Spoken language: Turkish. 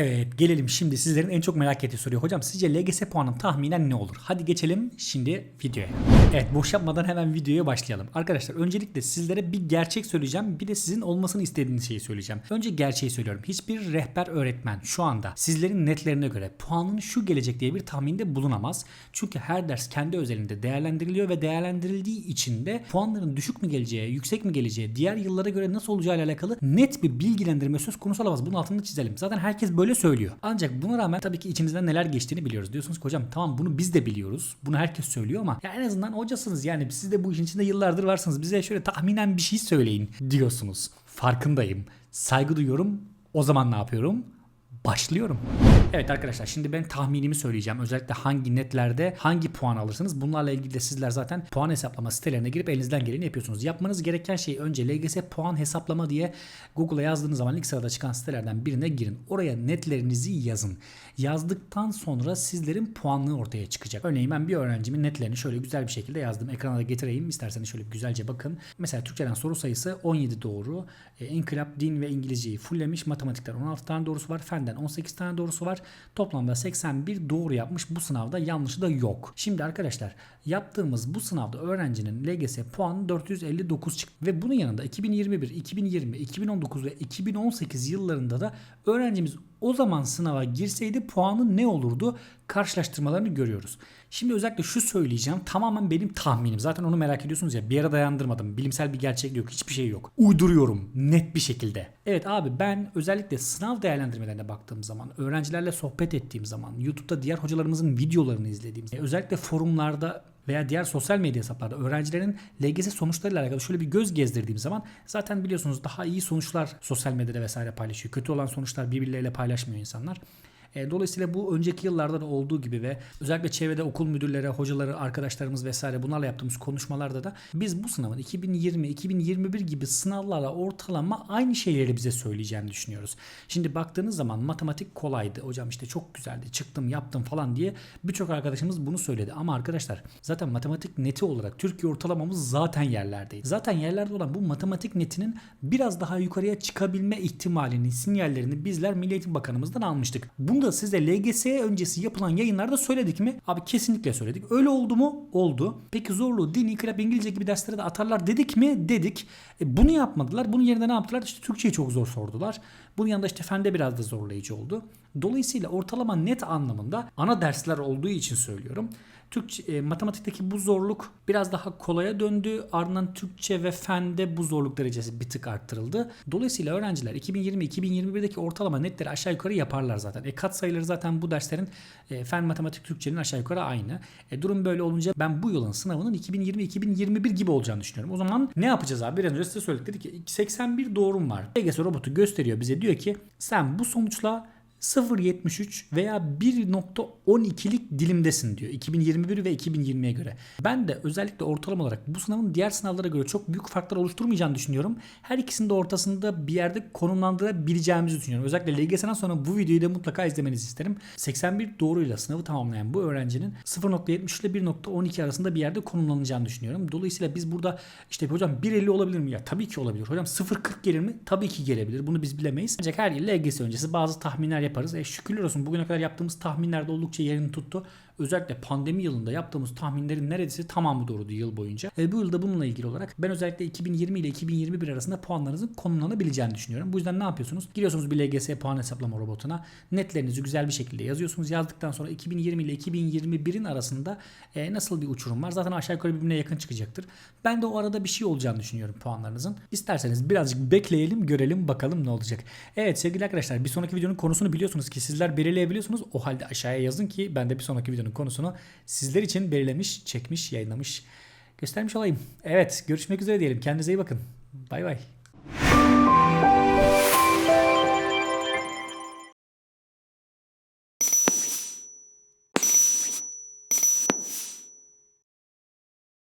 Evet gelelim şimdi sizlerin en çok merak ettiği soruya. Hocam sizce LGS puanım tahminen ne olur? Hadi geçelim şimdi videoya. Evet boş yapmadan hemen videoya başlayalım. Arkadaşlar öncelikle sizlere bir gerçek söyleyeceğim. Bir de sizin olmasını istediğiniz şeyi söyleyeceğim. Önce gerçeği söylüyorum. Hiçbir rehber öğretmen şu anda sizlerin netlerine göre puanın şu gelecek diye bir tahminde bulunamaz. Çünkü her ders kendi özelinde değerlendiriliyor ve değerlendirildiği için de puanların düşük mü geleceği, yüksek mi geleceği, diğer yıllara göre nasıl olacağı ile alakalı net bir bilgilendirme söz konusu olamaz. Bunun altını çizelim. Zaten herkes böyle söylüyor. Ancak buna rağmen tabii ki içimizden neler geçtiğini biliyoruz. Diyorsunuz ki hocam tamam bunu biz de biliyoruz. Bunu herkes söylüyor ama ya en azından hocasınız yani siz de bu işin içinde yıllardır varsınız. Bize şöyle tahminen bir şey söyleyin diyorsunuz. Farkındayım. Saygı duyuyorum. O zaman ne yapıyorum? Başlıyorum. Evet arkadaşlar şimdi ben tahminimi söyleyeceğim. Özellikle hangi netlerde hangi puan alırsınız. Bunlarla ilgili de sizler zaten puan hesaplama sitelerine girip elinizden geleni yapıyorsunuz. Yapmanız gereken şey önce LGS puan hesaplama diye Google'a yazdığınız zaman ilk sırada çıkan sitelerden birine girin. Oraya netlerinizi yazın. Yazdıktan sonra sizlerin puanlığı ortaya çıkacak. Örneğin ben bir öğrencimin netlerini şöyle güzel bir şekilde yazdım. Ekrana da getireyim. İsterseniz şöyle güzelce bakın. Mesela Türkçeden soru sayısı 17 doğru. E, İnkılap, din ve İngilizceyi fulllemiş. Matematikten 16 tane doğrusu var. Fenden 18 tane doğrusu var. Toplamda 81 doğru yapmış. Bu sınavda yanlışı da yok. Şimdi arkadaşlar yaptığımız bu sınavda öğrencinin LGS puanı 459 çıktı. Ve bunun yanında 2021, 2020, 2019 ve 2018 yıllarında da öğrencimiz o zaman sınava girseydi puanı ne olurdu? Karşılaştırmalarını görüyoruz. Şimdi özellikle şu söyleyeceğim tamamen benim tahminim. Zaten onu merak ediyorsunuz ya bir yere dayandırmadım. Bilimsel bir gerçek yok. Hiçbir şey yok. Uyduruyorum net bir şekilde. Evet abi ben özellikle sınav değerlendirmelerine baktığım zaman, öğrencilerle sohbet ettiğim zaman, YouTube'da diğer hocalarımızın videolarını izlediğim, özellikle forumlarda veya diğer sosyal medya hesaplarda öğrencilerin LGS sonuçlarıyla alakalı şöyle bir göz gezdirdiğim zaman zaten biliyorsunuz daha iyi sonuçlar sosyal medyada vesaire paylaşıyor. Kötü olan sonuçlar birbirleriyle paylaşmıyor insanlar. E, Dolayısıyla bu önceki yıllarda da olduğu gibi ve özellikle çevrede okul müdürleri, hocaları, arkadaşlarımız vesaire bunlarla yaptığımız konuşmalarda da biz bu sınavın 2020, 2021 gibi sınavlarla ortalama aynı şeyleri bize söyleyeceğini düşünüyoruz. Şimdi baktığınız zaman matematik kolaydı. Hocam işte çok güzeldi. Çıktım, yaptım falan diye birçok arkadaşımız bunu söyledi. Ama arkadaşlar zaten matematik neti olarak Türkiye ortalamamız zaten yerlerdeydi. Zaten yerlerde olan bu matematik netinin biraz daha yukarıya çıkabilme ihtimalini, sinyallerini bizler Milli Eğitim Bakanımızdan almıştık. Bunu da size LGS öncesi yapılan yayınlarda söyledik mi? Abi kesinlikle söyledik. Öyle oldu mu? Oldu. Peki zorlu, din, inkılap, İngilizce gibi derslere de atarlar dedik mi? Dedik. E bunu yapmadılar. Bunun yerine ne yaptılar? İşte Türkçeyi çok zor sordular. Bunun yanında işte fende biraz da zorlayıcı oldu. Dolayısıyla ortalama net anlamında ana dersler olduğu için söylüyorum. Türkçe, e, matematikteki bu zorluk biraz daha kolaya döndü. Ardından Türkçe ve fende bu zorluk derecesi bir tık arttırıldı. Dolayısıyla öğrenciler 2020-2021'deki ortalama netleri aşağı yukarı yaparlar zaten. E, kat sayıları zaten bu derslerin e, fen, matematik, Türkçenin aşağı yukarı aynı. E, durum böyle olunca ben bu yılın sınavının 2020-2021 gibi olacağını düşünüyorum. O zaman ne yapacağız abi? Biraz önce size söyledik dedik ki 81 doğrum var. LGS robotu gösteriyor bize diyor ki sen bu sonuçla 0.73 veya 1.12'lik dilimdesin diyor 2021 ve 2020'ye göre. Ben de özellikle ortalama olarak bu sınavın diğer sınavlara göre çok büyük farklar oluşturmayacağını düşünüyorum. Her ikisinin de ortasında bir yerde konumlandırabileceğimizi düşünüyorum. Özellikle LGS'den sonra bu videoyu da mutlaka izlemenizi isterim. 81 doğruyla sınavı tamamlayan bu öğrencinin 0.73 ile 1.12 arasında bir yerde konumlanacağını düşünüyorum. Dolayısıyla biz burada işte hocam 1.50 olabilir mi? Ya tabii ki olabilir. Hocam 0.40 gelir mi? Tabii ki gelebilir. Bunu biz bilemeyiz. Ancak her yıl LGS öncesi bazı tahminler yaparız. E şükürler olsun bugüne kadar yaptığımız tahminlerde oldukça yerini tuttu. Özellikle pandemi yılında yaptığımız tahminlerin neredeyse tamamı doğruydu yıl boyunca. E, bu yılda bununla ilgili olarak ben özellikle 2020 ile 2021 arasında puanlarınızın konumlanabileceğini düşünüyorum. Bu yüzden ne yapıyorsunuz? Giriyorsunuz bir LGS puan hesaplama robotuna. Netlerinizi güzel bir şekilde yazıyorsunuz. Yazdıktan sonra 2020 ile 2021'in arasında e, nasıl bir uçurum var? Zaten aşağı yukarı birbirine yakın çıkacaktır. Ben de o arada bir şey olacağını düşünüyorum puanlarınızın. İsterseniz birazcık bekleyelim, görelim bakalım ne olacak. Evet sevgili arkadaşlar bir sonraki videonun konusunu biliyorsunuz ki sizler belirleyebiliyorsunuz. O halde aşağıya yazın ki ben de bir sonraki videonun konusunu sizler için belirlemiş, çekmiş, yayınlamış, göstermiş olayım. Evet görüşmek üzere diyelim. Kendinize iyi bakın. Bay bay.